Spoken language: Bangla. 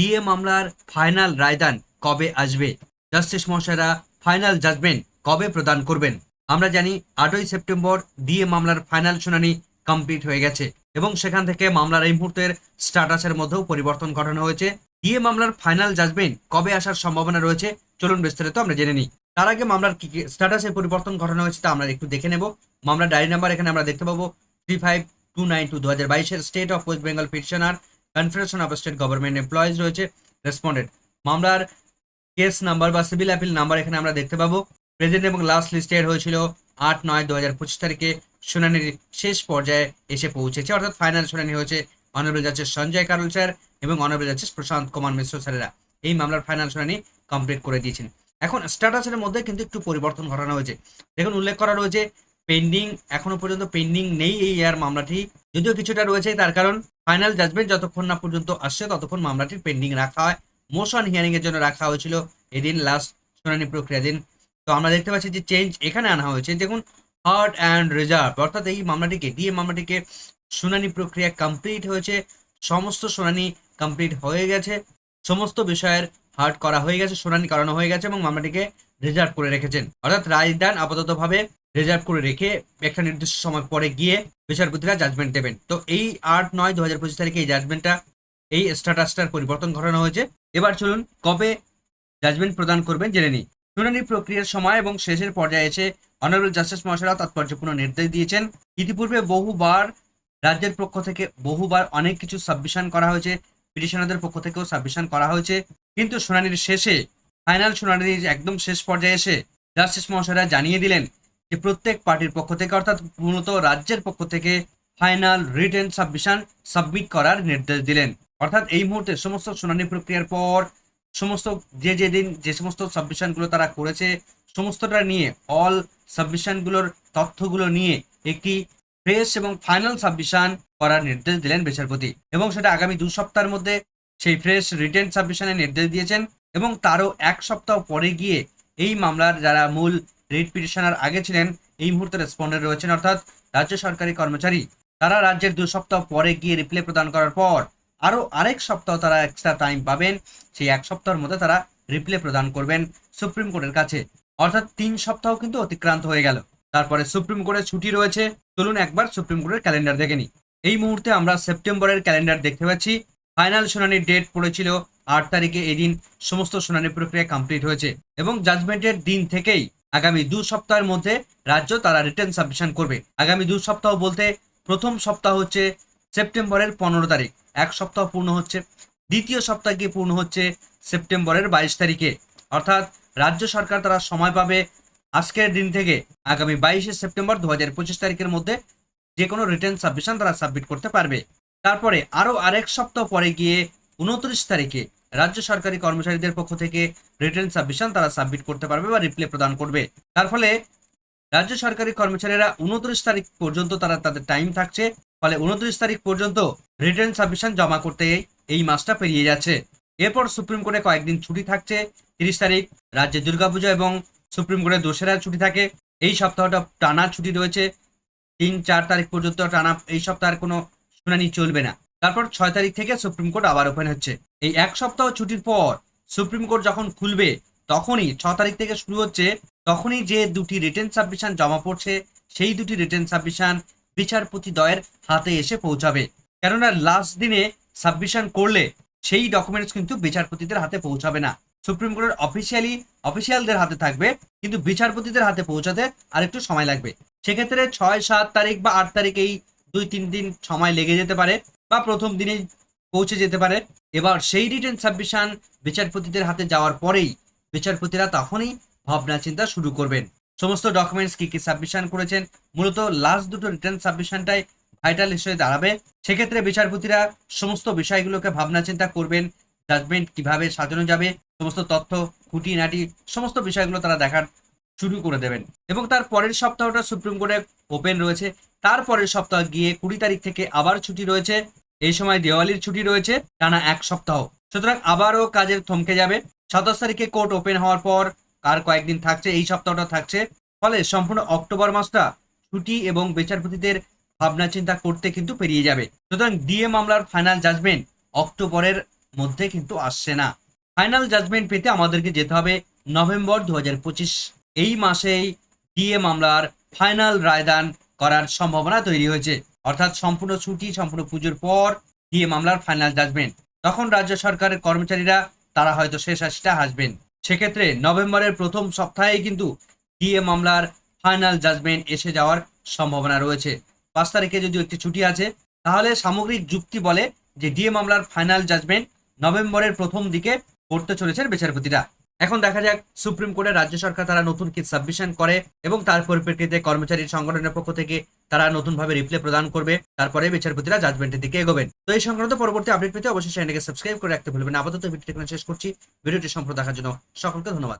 ডিএ মামলার ফাইনাল রায়দান কবে আসবে? জাস্টিস মহাশয়রা, ফাইনাল জাজমেন্ট কবে প্রদান করবেন? আমরা জানি আটই সেপ্টেম্বর ডিএ মামলার ফাইনাল শুনানি কমপ্লিট হয়ে গেছে এবং সেখান থেকে মামলার এই মুহূর্তের স্ট্যাটাসের মধ্যেও পরিবর্তন ঘটানো হয়েছে। ডিএ মামলার ফাইনাল জাজমেন্ট কবে আসার সম্ভাবনা রয়েছে? চলুন বিস্তারিত আমরা জেনে নিই। তার আগে মামলার কি কি স্ট্যাটাসে পরিবর্তন ঘটানো হয়েছে তা আমরা একটু দেখে নেব। মামলার ডায়েরি নাম্বার এখানে আমরা দেখতে পাবো three five two nine two দু হাজার বাইশের state of West Bengal petitioner confederation of state government employees রয়েছে রেসপন্ডেন্ট মামলার কেস নাম্বার বা সিভিল অ্যাপিল নাম্বার এখানে আমরা দেখতে পাবো। প্রেজেন্ট এবং লাস্ট লিস্টেড হয়েছিল আট নয় দু হাজার পঁচিশ তারিখে শুনানির শেষ পর্যায়ে এসে পৌঁছেছে। অর্থাৎ ফাইনাল শুনানি হয়েছে honourable justice Sanjay Karol sir এবং অনারেবল জাস্টিস প্রশান্ত কুমার মিশ্র স্যারেরা। এই মামলার ফাইনাল শুনানি কমপ্লিট করে দিয়েছেন। এখন স্ট্যাটাসের মধ্যে কিন্তু একটু পরিবর্তন ঘটানো হয়েছে। দেখুন, উল্লেখ করা রয়েছে পেন্ডিং এখনও পর্যন্ত পেন্ডিং নেই এই ইয়ার মামলাটি। যদিও কিছুটা রয়েছে, তার কারণ ফাইনাল জাজমেন্ট যতক্ষণ না পর্যন্ত আসছে, ততক্ষণ মামলাটি পেন্ডিং রাখা হয়। মোশন হিয়ারিং এর জন্য রাখা হয়েছিল এদিন লাস্ট শুনানি প্রক্রিয়া দিন। তো আমরা দেখতে পাচ্ছি যে চেঞ্জ এখানে আনা হয়েছে। দেখুন হার্ট অ্যান্ড রিজার্ভ অর্থাৎ এই মামলাটিকে ডিএ মামলাটিকে শুনানি প্রক্রিয়া কমপ্লিট হয়েছে। সমস্ত শুনানি কমপ্লিট হয়ে গেছে। সমস্ত বিষয়ের হার্ট করা হয়ে গেছে, শুনানি করানো হয়ে গেছে এবং মামলাটিকে রিজার্ভ করে রেখেছেন। অর্থাৎ রায়দান আপাততভাবে রিজার্ভ করে রেখে একটা নির্দিষ্ট সময় পরে গিয়ে বিচারপতিরা জাজমেন্ট দেবেন। তো এই আট নয় দু হাজার পঁচিশ তারিখে এই জাজমেন্টটা এই স্ট্যাটাসটার পরিবর্তন ঘটানো হয়েছে। এবার চলুন কবে জাজমেন্ট প্রদান করবেন জেনে নিই। শুনানি প্রক্রিয়ার সময় এবং শেষের পর্যায়ে এসে অনারেবল জাস্টিস মহাশয়রা তাৎপর্যপূর্ণ নির্দেশ দিয়েছেন। ইতিপূর্বে বহুবার রাজ্যের পক্ষ থেকে বহুবার অনেক কিছু সাবমিশন করা হয়েছে। পিটিশনারদের পক্ষ থেকেও সাবমিশন করা হয়েছে। কিন্তু শুনানির শেষে ফাইনাল শুনানির একদম শেষ পর্যায়ে এসে জাস্টিস মহাশয়রা জানিয়ে দিলেন যে প্রত্যেক পার্টির পক্ষ থেকে, অর্থাৎ মূলত রাজ্যের পক্ষ থেকে ফাইনাল রিটেন সাবমিশন সাবমিট করার নির্দেশ দিলেন। অর্থাৎ এই মুহূর্তে সমস্ত শুনানি প্রক্রিয়ার পর সমস্ত যে যে দিন যে সমস্ত সাবমিশনগুলো তারা করেছে, সমস্তটা নিয়ে অল সাবমিশনগুলোর তথ্যগুলো নিয়ে একটি ফ্রেশ এবং ফাইনাল সাবমিশন করার নির্দেশ দিলেন বিচারপতি। এবং সেটা আগামী দু সপ্তাহের মধ্যে সেই ফ্রেশ রিটেন সাবমিশনের নির্দেশ দিয়েছেন এবং তারও এক সপ্তাহ পরে গিয়ে এই মামলার যারা মূল রিট পিটিশনার আগে ছিলেন, এই মুহূর্তে রেসপন্ডেন্ট রয়েছেন, অর্থাৎ রাজ্য সরকারি কর্মচারী। তারা রাজ্যের দু সপ্তাহ পরে গিয়ে রিপ্লাই প্রদান করার পর আরও আরেক সপ্তাহ তারা এক্সট্রা টাইম পাবেন, সেই এক সপ্তাহের মধ্যে তারা রিপ্লাই প্রদান করবেন সুপ্রিম কোর্টের কাছে। অর্থাৎ তিন সপ্তাহ কিন্তু অতিক্রান্ত হয়ে গেল। তারপরে সুপ্রিম কোর্টের ছুটি রয়েছে। চলুন একবার সুপ্রিম কোর্টের ক্যালেন্ডার দেখে নিই। এই মুহূর্তে আমরা সেপ্টেম্বরের ক্যালেন্ডার দেখতে পাচ্ছি। ফাইনাল শুনানির ডেট পড়েছিল আট তারিখে, এদিন সমস্ত শুনানি প্রক্রিয়া কমপ্লিট হয়েছে এবং জাজমেন্টের দিন থেকেই আগামী দু সপ্তাহের মধ্যে রাজ্য তারা রিটার্ন সাবমিশন করবে। আগামী দু সপ্তাহ বলতে প্রথম সপ্তাহ হচ্ছে সেপ্টেম্বরের পনেরো তারিখ। এক সপ্তাহ পূর্ণ হচ্ছে। দ্বিতীয় সপ্তাহ গিয়ে পূর্ণ হচ্ছে সেপ্টেম্বরের বাইশ তারিখে। অর্থাৎ রাজ্য সরকার তারা সময় পাবে আজকের দিন থেকে আগামী বাইশে সেপ্টেম্বর দু হাজার পঁচিশ তারিখের মধ্যে যে কোনো রিটার্ন সাবমিশন তারা সাবমিট করতে পারবে। তারপরে আরও আরেক সপ্তাহ পরে গিয়ে উনত্রিশ তারিখে রাজ্য সরকারি কর্মচারীদের পক্ষ থেকে রিটার্ন সাবমিশন তারা সাবমিট করতে পারবে বা রিপ্লে প্রদান করবে। তার ফলে রাজ্য সরকারি কর্মচারীরা উনত্রিশ তারিখ পর্যন্ত তারা তাদের টাইম থাকছে, ফলে উনত্রিশ তারিখ পর্যন্ত রিটার্ন সাবমিশন জমা করতে এই মাসটা পেরিয়ে যাচ্ছে। এরপর সুপ্রিম কোর্টে কয়েকদিন ছুটি থাকছে, তিরিশ তারিখ রাজ্যে দুর্গাপূজা এবং সুপ্রিম কোর্টে দোসরা ছুটি থাকে। এই সপ্তাহটা টানা ছুটি রয়েছে, তিন, চার তারিখ পর্যন্ত টানা এই সপ্তাহের কোনো শুনানি চলবে না। তারপর ছয় তারিখ থেকে সুপ্রিম কোর্ট আবার ওপেন হচ্ছে। এই এক সপ্তাহ ছুটির পর সুপ্রিম কোর্ট যখন খুলবে, তখনই ছ তারিখ থেকে শুরু হচ্ছে, তখনই যে দুটি রিটেন সাবমিশন জমা পড়ছে, সেই দুটি রিটেন সাবমিশন বিচারপতি দয়ের হাতে এসে পৌঁছাবে। কেননা লাস্ট দিনে সাবমিশন করলে সেই ডকুমেন্টস কিন্তু বিচারপতিদের হাতে পৌঁছাবে না। সুপ্রিম কোর্টের অফিসিয়ালি অফিসিয়ালদের হাতে থাকবে, কিন্তু বিচারপতিদের হাতে পৌঁছাতে আরেকটু সময় লাগবে। সেক্ষেত্রে ছয়, সাত তারিখ বা আট তারিখ এই দুই, তিন দিন সময় লেগে যেতে পারে, বা প্রথম দিনেই পৌঁছে যেতে পারে। এবার সেই রিটেন সাবমিশন বিচারপতিদের হাতে যাওয়ার পরেই বিচারপতিরা তখনই ভাবনা চিন্তা শুরু করবেন। সমস্ত ডকুমেন্টস কি কি সাবমিশন করেছেন? মূলত লাস্ট দুটো রিটার্ন সাবমিশনটাই ভাইটাল হিসেবে দাঁড়াবে। সেক্ষেত্রে বিচারপতিরা সমস্ত বিষয়গুলোকে ভাবনা চিন্তা করবেন জাজমেন্ট কীভাবে সাজানো যাবে, সমস্ত তথ্য খুঁটিনাটি সমস্ত বিষয়গুলো তারা দেখার শুরু করে দেবেন। এবং তার পরের সপ্তাহটা সুপ্রিম কোর্টে ওপেন রয়েছে। তারপরের সপ্তাহ গিয়ে কুড়ি তারিখ থেকে আবার ছুটি রয়েছে। এই সময় দেওয়ালির ছুটি রয়েছে টানা এক সপ্তাহ। সুতরাং আবারও কাজের থমকে যাবে। সাতাশ তারিখে কোর্ট ওপেন হওয়ার পর আর কয়েকদিন থাকছে, এই সপ্তাহটা থাকছে। ফলে সম্পূর্ণ অক্টোবর মাসটা ছুটি এবং বিচারপতিদের ভাবনা চিন্তা করতে কিন্তু পেরিয়ে যাবে। সুতরাং ডিএ মামলার ফাইনাল জাজমেন্ট অক্টোবরের মধ্যে কিন্তু আসছে না। ফাইনাল জাজমেন্ট পেতে আমাদেরকে যেতে হবে নভেম্বর দু হাজার পঁচিশ। এই মাসেই ডিএ মামলার ফাইনাল রায়দান করার সম্ভাবনা তৈরি হয়েছে। অর্থাৎ সম্পূর্ণ ছুটি, সম্পূর্ণ পুজোর পর ডিএ মামলার ফাইনাল জাজমেন্ট তখন রাজ্য সরকারের কর্মচারীরা, তারা হয়তো শেষ হাসিটা হাসবেন। সেক্ষেত্রে নভেম্বরের প্রথম সপ্তাহে কিন্তু ডিএ মামলার ফাইনাল জাজমেন্ট এসে যাওয়ার সম্ভাবনা রয়েছে। পাঁচ তারিখে যদি একটি ছুটি আছে, তাহলে সামগ্রিক যুক্তি বলে যে ডিএ মামলার ফাইনাল জাজমেন্ট নভেম্বরের প্রথম দিকে করতে চলেছেন বিচারপতিরা। এখন দেখা যাক, সুপ্রিম কোর্টের রাজ্য সরকার তারা নতুন কি সাবমিশন করে এবং তার পরিপ্রেক্ষিতে কর্মচারী সংগঠনের পক্ষ থেকে তারা নতুনভাবে রিপ্লে প্রদান করবে, তারপরে বিচারপতিরা জাজমেন্টের দিকে এগোবেন। তো এই সংক্রান্ত পরবর্তী আপডেট পেতে অবশ্যই চ্যানেলকে সাবস্ক্রাইব করে রাখতে ভুলবেন। আপাতত ভিডিওটি শেষ করছি। ভিডিওটি সম্পূর্ণ দেখার জন্য সকলকে ধন্যবাদ।